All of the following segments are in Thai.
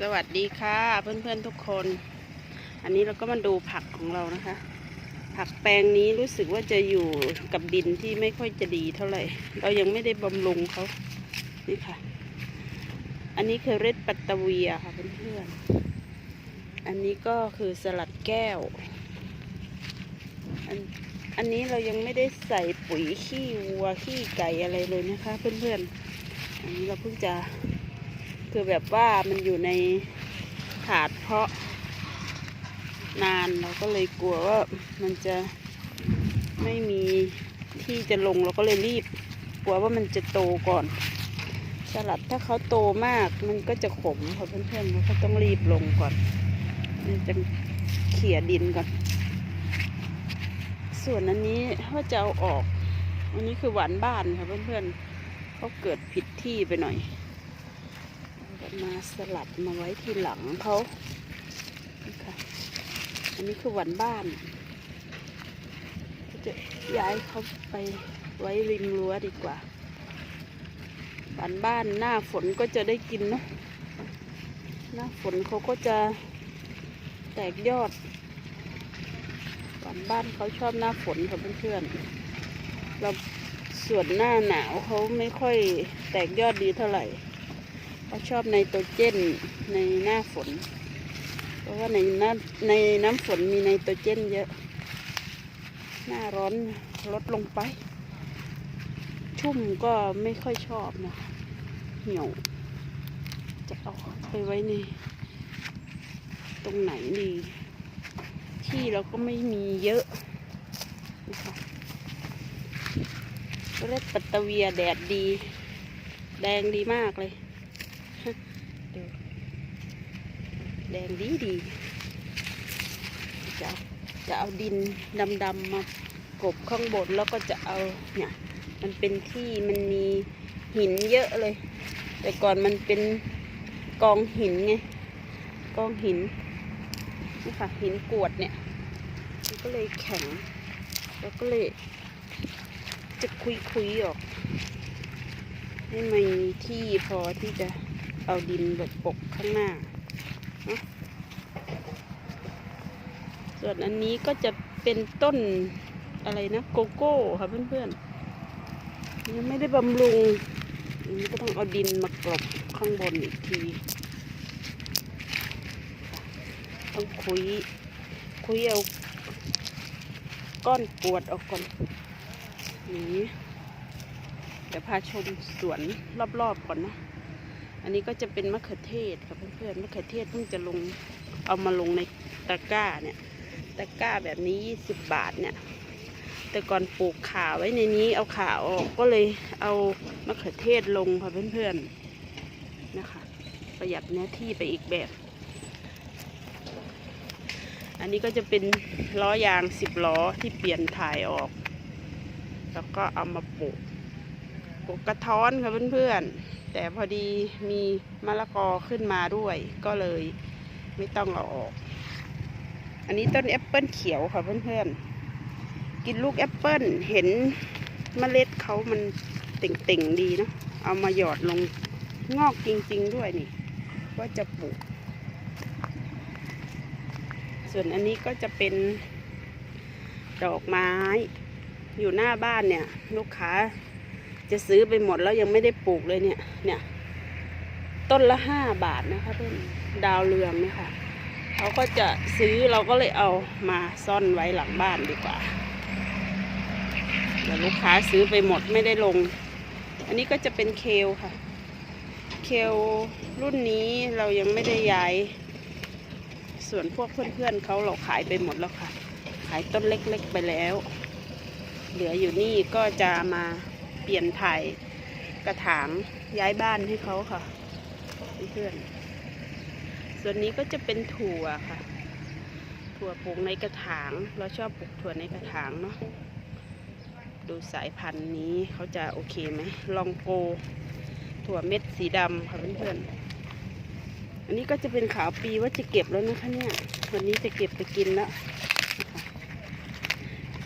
สวัสดีค่ะเพื่อนๆทุกคน อันนี้เราก็มาดูผักของเรานะคะ ผักแปลงนี้รู้สึกว่าจะอยู่กับดินที่ไม่ค่อยจะดีเท่าไหร่ เรายังไม่ได้บำรุงเขานี่ค่ะ อันนี้คือเรดปัตตเวียค่ะเพื่อนๆอันนี้ก็คือสลัดแก้วอันอันนี้เรายังไม่ได้ใส่ปุ๋ยขี้วัวขี้ไก่อะไรเลยนะคะ เพื่อนๆอันนี้เราเพิ่งจะ คือแบบว่ามันอยู่ในถาดเพาะนานเราก็เลยกลัวว่ามันจะไม่มีที่จะลงเราก็เลยรีบ กลัวว่ามันจะโตก่อน สลัดถ้าเขาโตมากมันก็จะขมค่ะเพื่อนๆเราต้องรีบลงก่อนนี่จะเขี่ยดินก่อน ส่วนอันนี้ว่าจะเอาออก อันนี้คือหวานบ้านค่ะเพื่อนๆเขาเกิดผิดที่ไปหน่อย มาสลัดมาไว้ที่หลังเขานี่ค่ะอันนี้คือหวันบ้านก็จะย้ายเขาไปไว้ริมรั้วดีกว่าหวันบ้านหน้าฝนก็จะได้กินเนาะหน้าฝนเขาก็จะแตกยอดหวันบ้านเขาชอบหน้าฝนค่ะเพื่อนๆเราส่วนหน้าหนาวเขาไม่ค่อยแตกยอดดีเท่าไหร่ เขาชอบไนโตรเจนในหน้าฝน เพราะว่าในน้ำในน้ำฝนมีไนโตรเจนเยอะ หน้าร้อนลดลงไป ชุ่มก็ไม่ค่อยชอบนะเหี่ยว จะเอาไปไว้ในตรงไหนดี ที่เราก็ไม่มีเยอะนะคะเรดปัตตเวียแดดดี แดงดีมากเลย ดู แดงดีดีจะเอาจะเอาดินดำๆมากบข้างบนแล้วก็จะเอาเนี่ยมันเป็นที่มันมีหินเยอะเลย แต่ก่อนมันเป็นกองหินไงกองหินนี่ค่ะหินกรวดเนี่ยมันก็เลยแข็ง แล้วก็เลยจะคุยๆออกให้มันมีที่พอที่จะเอาดินแบบปกข้างหน้าเนอะ ส่วนอันนี้ก็จะเป็นต้นอะไรนะโกโก้ค่ะเพื่อนๆยังไม่ได้บำรุงอันนี้ก็ต้องเอาดินมากรบข้างบนอีกทีต้องคุย คุยเอาก้อนปวดออกก่อนนี่เดี๋ยวพาชมสวนรอบๆก่อนนะอันนี้ก็จะเป็นมะเขือเทศค่ะเพื่อนๆมะเขือเทศเพิ่งจะลงเอามาลงในตะกร้าเนี่ย ตะกร้าแบบนี้ 20 บาทเนี่ย แต่ก่อนปลูกขาไว้ในนี้เอาขาออกก็เลยเอามะเขือเทศลงค่ะเพื่อนๆนะคะ ประหยัดเนื้อที่ไปอีกแบบ อันนี้ก็จะเป็นล้อยางสิบล้อที่เปลี่ยนถ่ายออก แล้วก็เอามาปลูกปลูกกระท้อนค่ะเพื่อนๆ แต่พอดีมีมะละกอขึ้นมาด้วย ก็เลยไม่ต้องเอาออก อันนี้ต้นแอปเปิลเขียวค่ะเพื่อนๆ กินลูกแอปเปิลเห็นเมล็ดเขามันเต่งๆดีเนาะเอามาหยอดลงงอกจริง ๆ ด้วยนี่ ว่าจะปลูก ส่วนอันนี้ก็จะเป็นดอกไม้ อยู่หน้าบ้านเนี่ย ลูกค้าจะซื้อไปหมดแล้วยังไม่ได้ปลูกเลยเนี่ย เนี่ย ต้นละห้าบาทนะคะเพื่อนดาวเรืองเนี่ยค่ะ เขาก็จะซื้อเราก็เลยเอามาซ่อนไว้หลังบ้านดีกว่าเดี๋ยวลูกค้าซื้อไปหมดไม่ได้ลง อันนี้ก็จะเป็นเคลค่ะ เคลรุ่นนี้เรายังไม่ได้ย้าย ส่วนพวกเพื่อนๆเขาเราขายไปหมดแล้วค่ะ ขายต้นเล็กๆไปแล้ว เหลืออยู่นี่ก็จะมาเปลี่ยนถ่ายกระถางย้ายบ้านให้เขาค่ะเพื่อนๆ ส่วนนี้ก็จะเป็นถั่วค่ะ ถั่วปลูกในกระถาง เราชอบปลูกถั่วในกระถางเนาะ ดูสายพันธุ์นี้เขาจะโอเคไหม ลองโก ถั่วเม็ดสีดำค่ะเพื่อนๆ อันนี้ก็จะเป็นขาวปีว่าจะเก็บแล้วนะคะเนี่ย วันนี้จะเก็บไปกินแล้ว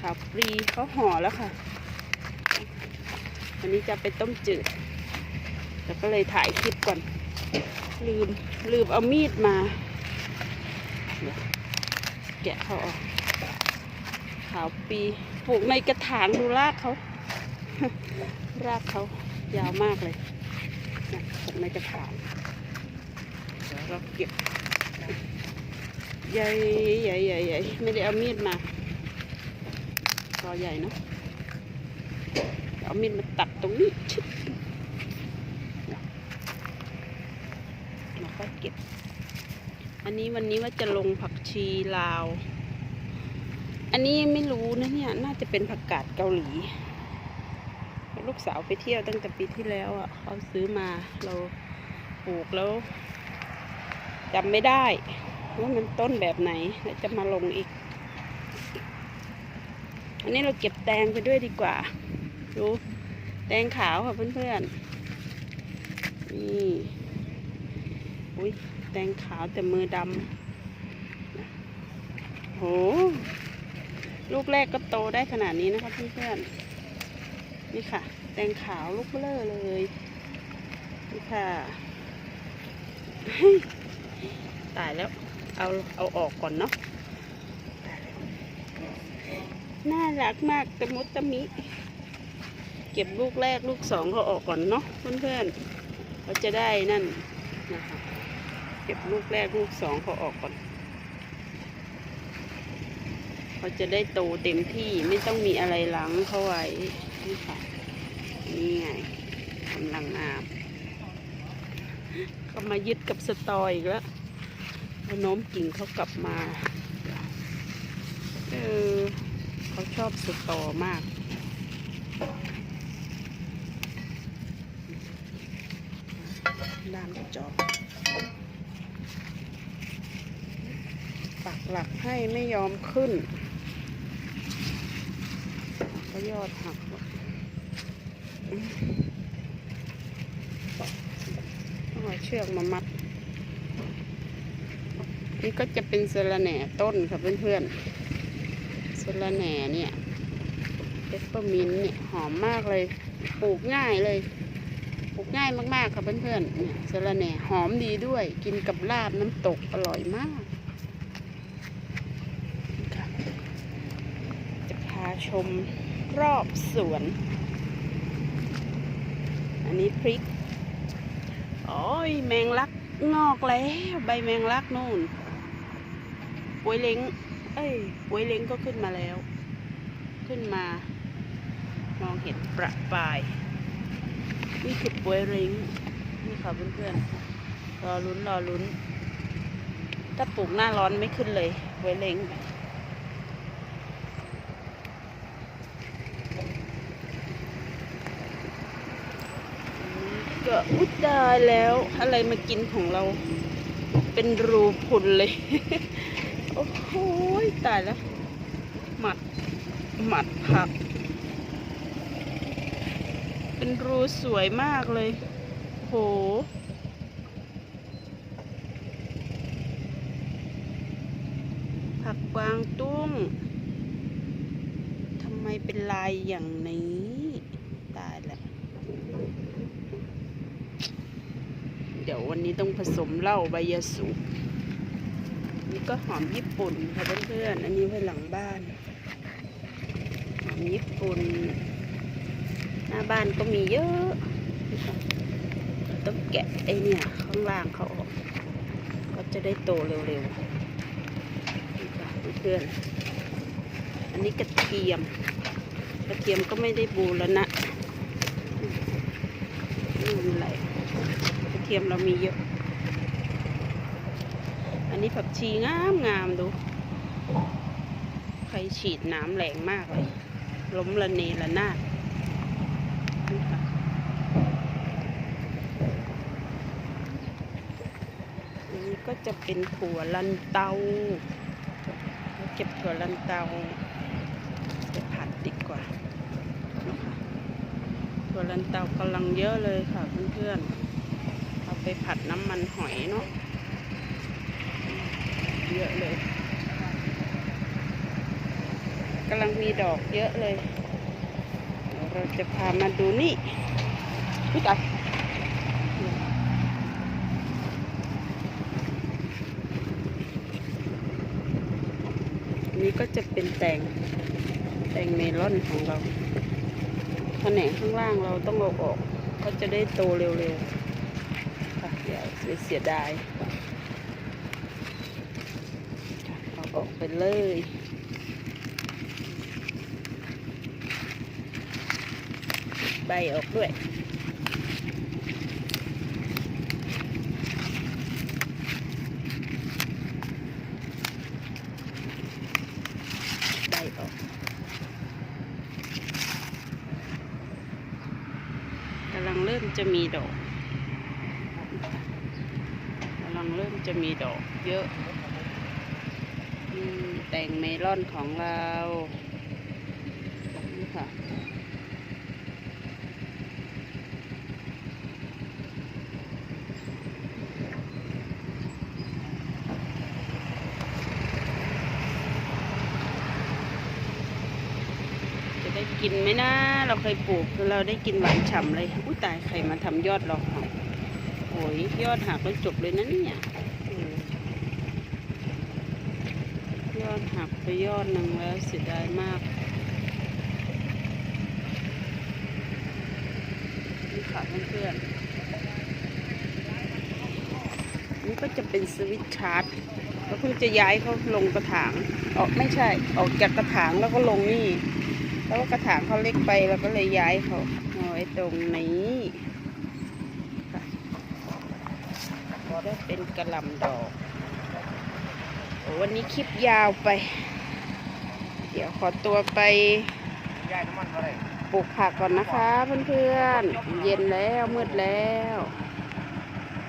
ขาวปลีเขาห่อแล้วค่ะ วันนี้จะไปต้มจืด แล้วก็เลยถ่ายคลิปก่อน ลืม ลืมเอามีดมา แกะเขาออกขาวปีปลูกในกระถางดูรากเขา รากเขายาวมากเลยปลูกในกระถางเดี๋ยวเราเก็บใหญ่ใหญ่ใหญ่ใหญ่ไม่ได้เอามีดมาตอใหญ่เนาะเอามีดมาตัดตรงนี้ชึบเรา ก็บ อันนี้วันนี้ว่าจะลงผักชีลาว อันนี้ไม่รู้นะเนี่ย น่าจะเป็นผักกาดเกาหลี ลูกสาวไปเที่ยวตั้งแต่ปีที่แล้วอะเขาซื้อมาเราปลูกแล้วจำไม่ได้ว่ามันต้นแบบไหนแล้วจะมาลงอีก อันนี้เราเก็บแตงไปด้วยดีกว่า ดู แตงขาวค่ะเพื่อนๆนี่ อุ้ยแตงขาวแต่มือดำโห ลูกแรกก็โตได้ขนาดนี้นะคะเพื่อนๆ นี่ค่ะแตงขาวลูกเบลอเลย นี่ค่ะ ตายแล้ว เอาเอาออกก่อนเนาะ น่ารักมากตะมุตะมิ เก็บลูกแรกลูกสองเขาออกก่อนเนาะเพื่อนๆเราจะได้นั่นนะคะ เก็บลูกแรกลูกสองเขาออกก่อนเขาจะได้โตเต็มที่ไม่ต้องมีอะไรหลังเขาไว้นี่ค่ะนี่ไงกำลังงามก็มายึดกับสตออีกแล้วโน้มกิ่งเขากลับมาเออเขาชอบสตอมากด้านจอบ ปักหลักให้ไม่ยอมขึ้นก็ยอดหักต้องเอาเชือกมามัด นี่ก็จะเป็นสะระแหน่ต้นค่ะเพื่อนๆสะระแหน่เนี่ยเปปเปอร์มินเนี่ยหอมมากเลย ปลูกง่ายเลย ปลูกง่ายมากๆค่ะเพื่อนๆเนี่ยสะระแหน่หอมดีด้วย กินกับลาบน้ำตกอร่อยมากค่ะจะพาชมรอบสวน อันนี้พริก โอ้ยแมงลักงอกแล้วใบแมงลักนู่นป่วยเล้ง เอ้ยป่วยเล้งก็ขึ้นมาแล้ว ขึ้นมา มองเห็นประปาย นี่คือป่วยเล้ง นี่ค่ะเพื่อนๆ รอลุ้นรอลุ้น ถ้าปลูกหน้าร้อนไม่ขึ้นเลยป่วยเล้ง ก็อุยตายแล้วอะไรมากินของเรา เป็นรูพุนเลย โอ้โหตายแล้ว หมัด หมัดผัก เป็นรูสวยมากเลย โหผักกวางตุ้งทำไมเป็นลายอย่างนี้ ตายแล้ว เดี๋ยววันนี้ต้องผสมเหล้าใบยาสูบนี่ก็หอมญี่ปุ่นค่ะเพื่อนๆอันนี้ไว้หลังบ้าน หอมญี่ปุ่น หน้าบ้านก็มีเยอะต้องแกะไอเนี่ยข้างล่างเขาออกก็จะได้โตเร็วๆนี่ค่ะเพื่อนๆอันนี้กระเทียม กระเทียมก็ไม่ได้บูแล้วนะนี่มันอะไร เทียมเรามีเยอะ อันนี้ผักชีงามงามดู ใครฉีดน้ำแรงมากเลย ล้มละเนระนาดนี่ค่ะอันนี้ก็จะเป็นถั่วลันเตา เก็บถั่วลันเตาไปผัดดีกว่าถั่วลันเตากำลังเยอะเลยค่ะเพื่อนๆ ไปผัดน้ำมันหอยเนาะเยอะเลยกำลังมีดอกเยอะเลยเดี๋ยวเราจะพามาดูนี่พี่ตายนี้ก็จะเป็นแตงแตงเมลอนของเราแขนงข้างล่างเราต้องเอาออก ก็จะได้โตเร็วๆ ค่ะอย่าไปเสียดายเอาออกไปเลยใบออกด้วยใบออกกำลังเริ่มจะมีดอกำลังเริ่ม จะมีดอกเยอะแต่งเมลอนของเรานี่ค่ะจะได้กินไหมนะ เราเคยปลูกคือเราได้กินหวานฉ่ำเลย อุ้ยตายใครมาทำยอดเราหักโอ้ยยอดหักแล้วจบเลยนะเนี่ยเออยอดหั กไปยอดหนึ่งแล้วเสียดายมากนี่ค่ะเพื่อนๆนี่ก็จะเป็นสวิตช์ชาร์จแล้วเพิ่งจะย้ายเขาลงกระถางออกไม่ใช่ออกจากกระถางแล้วก็ลงนี่ แล้วกระถางเขาเล็กไปเราก็เลยย้ายเขาเอาไว้ตรงนี้พอได้เป็นกระลำดอก วันนี้คลิปยาวไป เดี๋ยวขอตัวไปปลูกผักก่อนนะคะเพื่อนๆ เย็นแล้วมืดแล้ว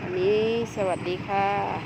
วันนี้สวัสดีค่ะ